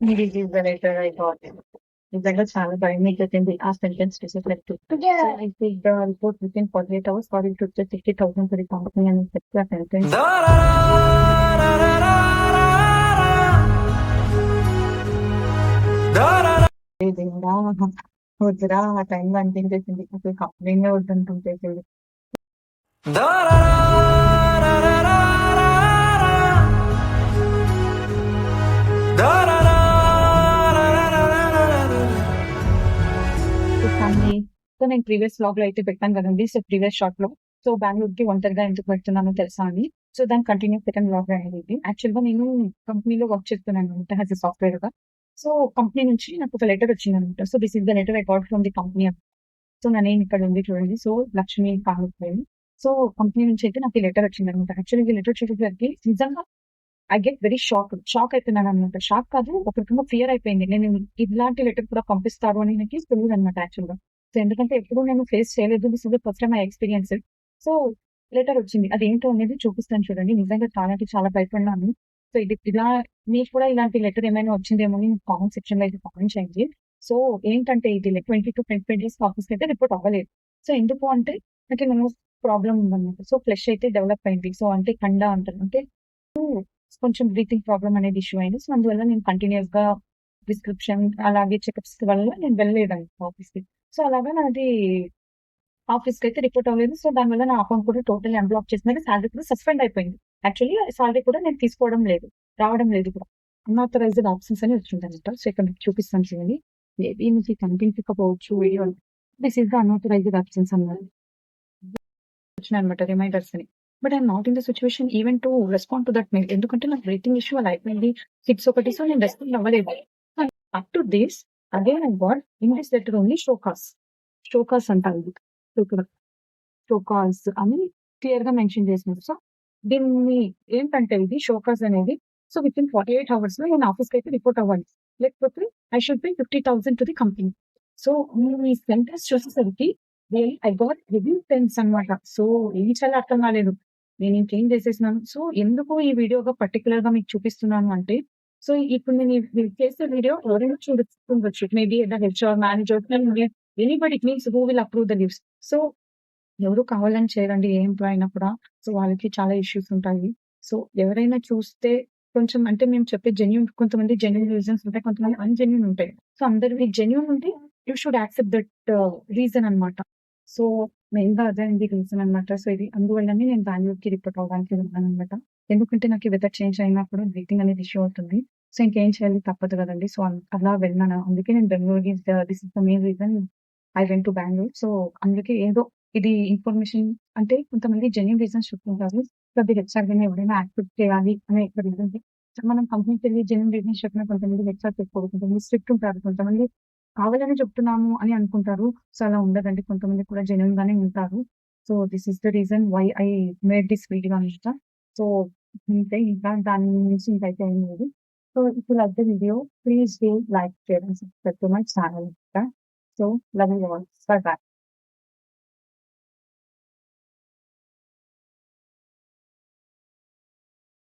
This is the letter I got నిజంగా చాలా భయం వేసింది ఆ సెంటెన్స్ చూసేసరికి so I take the report within forty eight hours far to sixty thousand for the company అని చెప్పి ఆ సెంటెన్స్ దేవుడా వద్దురా ఆ టైంలో అనిపించేసింది అసలు కంపెనీనే వద్దంటుంటేసింది అని సో నేను ప్రీవియస్ బ్లాగ్లో అయితే పెట్టాను కదండి. సో ప్రీవియస్ షార్ట్లో సో బెంగళూరు కి ఒంటరిగా ఎందుకు పెడుతున్నానో తెలుసా అని. సో దాని కంటిన్యూ సెకండ్ బ్లాగ్ అనేది ఇది యాక్చువల్గా నేను కంపెనీలో వర్క్ చేస్తున్నాను అనమాట యాజ్ సాఫ్ట్వేర్గా. సో కంపెనీ నుంచి నాకు ఒక లెటర్ వచ్చింది అనమాట so this is the letter I got from the company so నా నేమ్ ఇక్కడ ఉంది చూడండి. సో లక్ష్మి కాకపోయింది సో కంపెనీ నుంచి అయితే నాకు ఈ లెటర్ వచ్చింది అనమాట యాక్చువల్లీ ఈ లెటర్ వచ్చేసరికి నిజంగా I get very shock shock అయిపోయినాను అనమాట షాక్ కాదు. ఒక రకంగా ఫియర్ అయిపోయింది. నేను ఇలాంటి లెటర్ కూడా పంపిస్తారు అని నాకు తెలియదు అనమాట యాక్చువల్గా సో ఎందుకంటే ఎప్పుడు నేను ఫేస్ చేయలేదు. This is first time I experience so letter వచ్చింది. అది ఏంటో అనేది చూపిస్తాను చూడండి. నిజంగా చాలా అంటే చాలా భయపడినాను సో ఇది ఇలా మీకు కూడా ఇలాంటి లెటర్ ఏమైనా వచ్చిందేమో అని కామెంట్ సెక్షన్లో అయితే కామెంట్ చేయండి. సో ఏంటంటే ఇది twenty two twenty twenty days ఆఫీస్కి అయితే రిపోర్ట్ అవ్వలేదు. సో ఎందుకు అంటే నాకు ప్రాబ్లం ఉందన్నమాట. సో ఫ్లెష్ అయితే డెవలప్ అయింది. సో అంటే కండ అంటారు. అంటే కొంచెం బ్రీతింగ్ ప్రాబ్లం అనేది ఇష్యూ అయింది. సో అందువల్ల నేను కంటిన్యూస్గా ప్రిస్క్రిప్షన్ అలాగే చెకప్స్ వల్ల నేను వెళ్ళలేదండి ఆఫీస్కి. సో అలాగా నాది ఆఫీస్కి అయితే రిపోర్ట్ అవ్వలేదు. సో దానివల్ల నా అకౌంట్ కూడా టోటల్ అన్బ్లాక్ చేసినాక సాలరీ కూడా సస్పెండ్ అయిపోయింది. యాక్చువల్లీ సాలరీ కూడా నేను తీసుకోవడం లేదు. రావడం లేదు కూడా. అన్ఆథరైజ్డ్ ఆప్షన్స్ అని వచ్చిందన్నమాట సో ఇక్కడ మీకు చూపిస్తాను చూడండి. మేబీ మీకు కనిపించకపోవచ్చు video. This is the unauthorized options అన్నారు. వచ్చినాయి అనమాట రిమైండర్స్ అని. But I'm not in the situation even to respond to that mail ఎందుకంటే నాకు బ్రీతింగ్ ఇష్యూ అలా అయిపోయింది. సిక్స్ ఒకటి సో నేను రెస్పాండ్ అవ్వలేదు. Up to this again I got in this letter only show cause show cause అంటారు. ఇది show cause అని క్లియర్గా మెన్షన్ చేసినారు. సో దీన్ని ఏంటంటే ఇది షోకాస్ అనేది. So within forty eight అవర్స్లో నేను ఆఫీస్కి అయితే రిపోర్ట్ అవ్వాలి. లేకపోతే I should pay fifty thousand to the company so నేను ఈ సెంటెన్స్ చూసేసరికి ఐ గాట్ రివ్యూ టెన్స్ అనమాట సో ఏం చాలా అర్థం కాలేదు. నేను ఇంకేం చేసేసినాను. సో ఎందుకు ఈ వీడియోగా పర్టికులర్గా మీకు చూపిస్తున్నాను అంటే సో ఇప్పుడు నేను చేసే వీడియో ఎవరైనా చూడొచ్చు. Maybe HR manager anybody means who will approve the leaves so ఎవరు కావాలని చేయరండి ఏ ఎంప్లాయ్ అయినా కూడా. సో వాళ్ళకి చాలా ఇష్యూస్ ఉంటాయి. సో ఎవరైనా చూస్తే కొంచెం అంటే మేము చెప్పే జెన్యున్ కొంతమంది జెన్యున్ రీజన్స్ ఉంటాయి కొంతమంది అన్జెన్యున్ ఉంటాయి. సో అందరికి జెన్యున్ ఉంటే you should accept that reason అన్నమాట. సో మెయిన్గా అదే అండి రీజన్ అనమాట సో ఇది అందువల్లనే నేను బెంగళూరుకి రిపోర్ట్ అవ్వడానికి వెళ్ళాను అనమాట ఎందుకంటే నాకు వెదర్ చేంజ్ అయినప్పుడు బ్రీతింగ్ అనేది ఇష్యూ అవుతుంది. సో ఇంకేం చేయాలి తప్పదు కదండి. సో అలా వెళ్ళాను. అందుకే నేను బెంగళూరుకి this is the main reason I went to Bengaluru so అందుకే ఏదో ఇది ఇన్ఫర్మేషన్ అంటే కొంతమంది జెన్యున్ రీజన్స్ చెప్తుంటారు. ప్రతి హెచ్ఆర్ గానీ ఎవరైనా యాక్సెప్ట్ చేయాలి అనే రీజన్ మనం కంపెనీకి వెళ్ళి జెన్యున్ రీజన్స్ చెప్పిన కొంతమంది హెచ్ఆర్ చెప్పుకోరు కొంతమంది స్ట్రిక్ట్ ఉంటారు. కొంతమంది కావాలని చెప్తున్నాము అని అనుకుంటారు. సో అలా ఉండదండి. కొంతమంది కూడా జెన్యున్ గానే ఉంటారు. So this is the reason why I made this video అనమాట. సో ఇంతే. ఇంకా దాని నుంచి ఇంకైతే ఏం లేదు. సో ఇప్పుడు like the video please do like share and subscribe to my channel so love you all bye bye